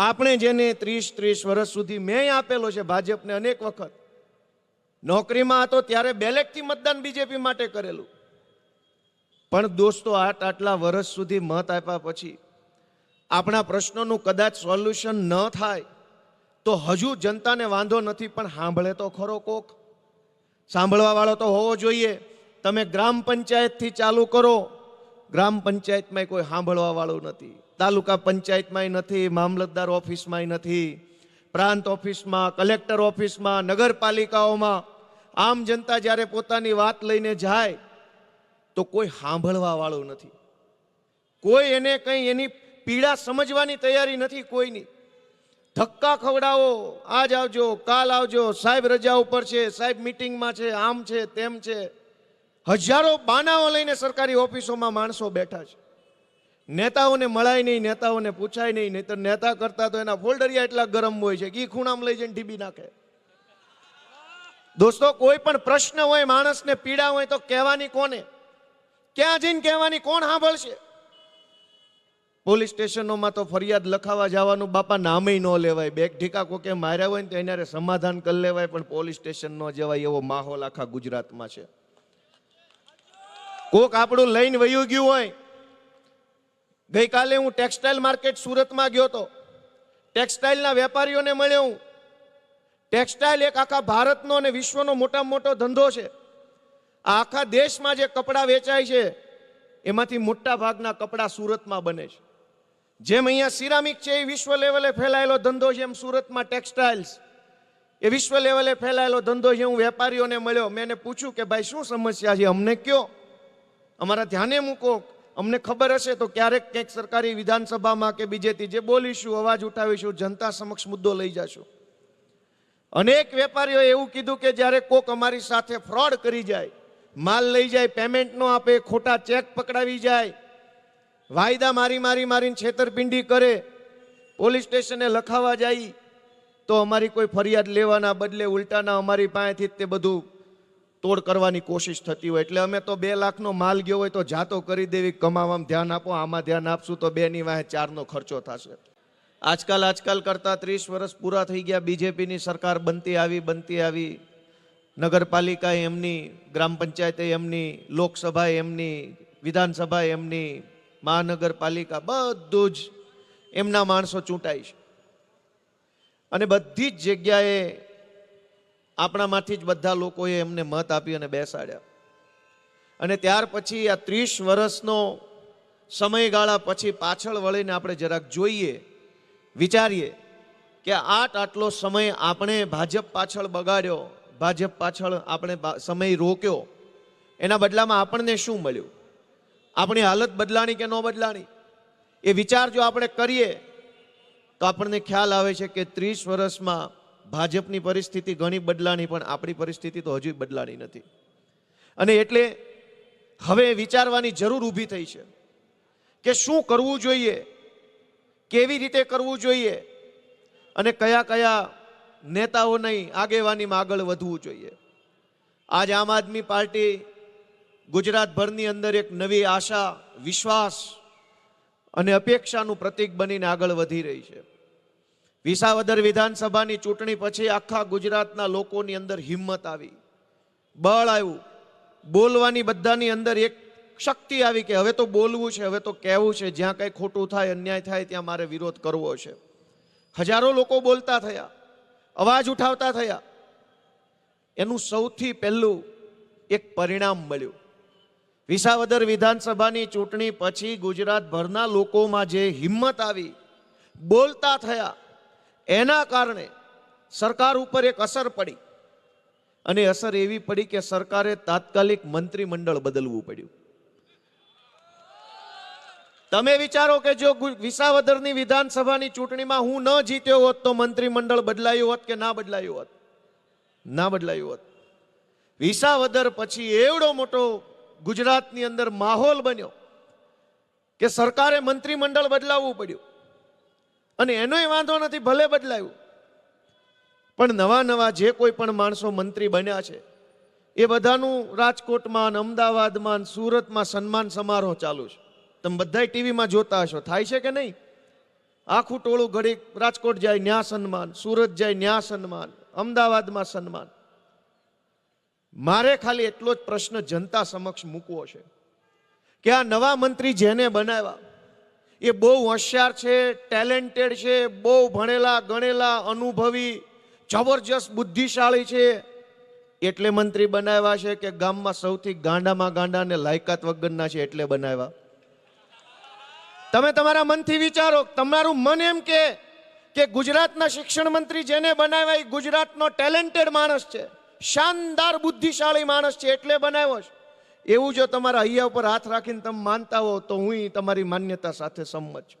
આપણે જેને ત્રીસ ત્રીસ વર્ષ સુધી મેં આપેલો છે ભાજપને અનેક વખત, નોકરીમાં હતો ત્યારે બેલેટથી મતદાન બીજેપી માટે કરેલું. પણ દોસ્તો, આટ આટલા વર્ષ સુધી મત આપ્યા પછી આપણા પ્રશ્નોનું કદાચ સોલ્યુશન ન થાય તો હજુ જનતાને વાંધો નથી, પણ સાંભળે તો ખરો કોક. સાંભળવા વાળો તો હોવો જોઈએ. તમે ગ્રામ પંચાયતથી ચાલુ કરો ગ્રામ પંચાયતમાં કોઈ સાંભળવા વાળું નથી. તાલુકા પંચાયતમાંય નથી, મામલતદાર ઓફિસમાંય નથી, પ્રાંત ઓફિસમાં, કલેક્ટર ઓફિસમાં, નગરપાલિકાઓમાં. આમ જનતા જ્યારે પોતાની વાત લઈને જાય, તો કોઈ સાંભળવા વાળું નથી. કોઈ એને કંઈ એની પીડા સમજવાની તૈયારી નથી કોઈની. ધક્કા ખવડાવો, આજ આવજો, કાલ આવજો, સાહેબ રજા ઉપર છે, સાહેબ મિટિંગમાં છે, આમ છે, તેમ છે. હજારો બાનાઓ લઈને સરકારી ઓફિસોમાં માણસો બેઠા છે. નેતાઓને મળાય નહીં, નેતાઓને પૂછાય નહીં નહીં તો નેતા કરતા તો એના ફોલ્ડરિયા એટલા ગરમ હોય છે કે ખૂણામાં લઈ જઈને ઢીબી નાખે. દોસ્તો, કોઈ પણ પ્રશ્ન હોય, માણસને પીડા હોય તો કહેવાની કોને? ક્યાં જઈને કહેવાની કોણ સાંભળશે? પોલીસ સ્ટેશનોમાં તો ફરિયાદ લખાવા જવાનું બાપા નામે ન લેવાય. બેગ ઢીકા કોકે માર્યા હોય ને તો એના સમાધાન કરી લેવાય, પણ પોલીસ સ્ટેશન ન જવાય એવો માહોલ આખા ગુજરાતમાં છે. કોક આપણું લઈને વયું ગયું હોય. ગઈકાલે હું ટેક્સટાઇલ માર્કેટ સુરતમાં ગયો હતો. ટેક્સટાઇલના વેપારીઓને મળ્યો હું. ટેક્સટાઇલ એક આખા ભારતનો અને વિશ્વનો મોટામાં મોટો ધંધો છે. આ આખા દેશમાં જે કપડાં વેચાય છે, એમાંથી મોટા ભાગના કપડાં સુરતમાં બને છે. જેમ અહીંયા સિરામિક છે, એ વિશ્વ લેવલે ફેલાયેલો ધંધો છે એમ સુરતમાં ટેક્સટાઇલ્સ. એ વિશ્વ લેવલે ફેલાયેલો ધંધો છે, હું વેપારીઓને મળ્યો. મેં એને પૂછ્યું કે, ભાઈ, શું સમસ્યા છે? અમને કયો? અમારા ધ્યાને મૂકો. અમને ખબર હશે તો ક્યારેક ક્યાંક સરકારી વિધાનસભામાં કે બીજેથી જે બોલીશું, અવાજ ઉઠાવીશું, જનતા સમક્ષ મુદ્દો લઈ જશું. અનેક વેપારીઓએ એવું કીધું કે જ્યારે કોક અમારી સાથે ફ્રોડ કરી જાય, માલ લઈ જાય પેમેન્ટ ન આપે, ખોટા ચેક પકડાવી જાય, વાયદા મારી મારી મારીને છેતરપિંડી કરે, પોલીસ સ્ટેશને લખાવા જાય, તો અમારી કોઈ ફરિયાદ લેવાના બદલે ઉલટાના અમારી પાસેથી તે બધું તોડ કરવાની કોશિશ થતી હોય. એટલે અમે તો બે લાખનો માલ ગયો હોય તો જાતો કરી દેવી, કમાવામાં ધ્યાન આપો, આમાં ધ્યાન આપશું તો બેની વાહે ચારનો ખર્ચો થશે. આજકાલ આજકાલ કરતાં ત્રીસ વર્ષ પૂરા થઈ ગયા, બીજેપીની સરકાર બનતી આવી બનતી આવી. નગરપાલિકા એમની, ગ્રામ પંચાયતે એમની લોકસભા એમની વિધાનસભા એમની, મહાનગરપાલિકા બધું જ એમના માણસો ચૂંટાય છે. અને બધી જ જગ્યાએ આપણામાંથી જ બધા લોકોએ એમને મત આપી અને બેસાડ્યા. અને ત્યાર પછી આ ત્રીસ વર્ષનો સમયગાળા પછી પાછળ વળીને આપણે જરાક જોઈએ, વિચારીએ કે આટ આટલો સમય આપણે ભાજપ પાછળ બગાડ્યો, ભાજપ પાછળ આપણે સમય રોક્યો, એના બદલામાં આપણને શું મળ્યું? આપણી હાલત બદલાણી કે ન બદલાણી? એ વિચાર જો આપણે કરીએ, તો આપણને ખ્યાલ આવે છે કે ત્રીસ વર્ષમાં ભાજપની પરિસ્થિતિ ઘણી બદલાણી, પણ આપણી પરિસ્થિતિ તો હજુ બદલાણી નથી. અને એટલે હવે વિચારવાની જરૂર ઊભી થઈ છે કે શું કરવું જોઈએ, કેવી રીતે કરવું જોઈએ અને કયા કયા નેતાઓની આગેવાનીમાં આગળ વધવું જોઈએ. આજ આમ આદમી પાર્ટી ગુજરાતભરની અંદર એક નવી આશા, વિશ્વાસ અને અપેક્ષાનું પ્રતીક બનીને આગળ વધી રહી છે. વિસાવદર વિધાનસભાની ચૂંટણી પછી આખા ગુજરાતના લોકોની અંદર હિંમત આવી. બળ આવ્યું. બોલવાની બધાની અંદર એક શક્તિ આવી કે હવે તો બોલવું છે, હવે તો કહેવું છે. જ્યાં કંઈ ખોટું થાય, અન્યાય થાય, ત્યાં મારે વિરોધ કરવો છે. હજારો લોકો બોલતા થયા, અવાજ ઉઠાવતા થયા. એનું સૌથી પહેલું એક પરિણામ મળ્યું. વિસાવદર વિધાનસભાની ચૂંટણી પછી ગુજરાતભરના લોકોમાં જે હિંમત આવી, બોલતા થયા એના કારણે સરકાર ઉપર એક અસર પડી. અને અસર એવી પડી કે સરકારે તાત્કાલિક મંત્રીમંડળ બદલવું પડ્યું. તમે વિચારો કે જો વિસાવદરની વિધાનસભાની ચૂંટણીમાં હું ન જીત્યો હોત તો મંત્રીમંડળ બદલાયું હોત કે ના બદલાયું હોત? ના બદલાયું હોત. વિસાવદર પછી એવડો મોટો ગુજરાતની અંદર માહોલ બન્યો કે સરકારે મંત્રીમંડળ બદલાવવું પડ્યું. અને એનોય વાંધો નથી, ભલે બદલાયું. પણ નવા નવા જે કોઈ પણ માણસો મંત્રી બન્યા છે, એ બધાનું રાજકોટમાં અમદાવાદમાં સુરતમાં સન્માન સમારોહ ચાલુ છે. તમે બધા ટીવીમાં જોતા હશો, થાય છે કે નહીં? આખું ટોળું ઘડી રાજકોટ જાય ન્યા સન્માન, સુરત જાય ન્યા સન્માન, અમદાવાદમાં સન્માન. મારે ખાલી એટલો જ પ્રશ્ન જનતા સમક્ષ મૂકવો છે કે આ નવા મંત્રી જેને બનાવ્યા એ બહુ હોશિયાર છે ટેલેન્ટેડ છે, બહુ ભણેલા, ગણેલા, અનુભવી, જબરજસ્ત બુદ્ધિશાળી છે. એટલે મંત્રી બનાવ્યા છે કે ગામમાં સૌથી ગાંડામાં ગાંડા ને લાયકાત વગરના છે એટલે બનાવ્યા. તમે તમારા મનથી વિચારો, તમારું મન એમ કે કે ગુજરાતના શિક્ષણ મંત્રી જેને બનાવ્યા એ ગુજરાતનો ટેલેન્ટેડ માણસ છે. શાનદાર બુદ્ધિશાળી માણસ છે એટલે બનાવ્યો છે. એવું જો તમારા હૈયા ઉપર હાથ રાખીને તમે માનતા હો તો હું તમારી માન્યતા સાથે સંમત છું.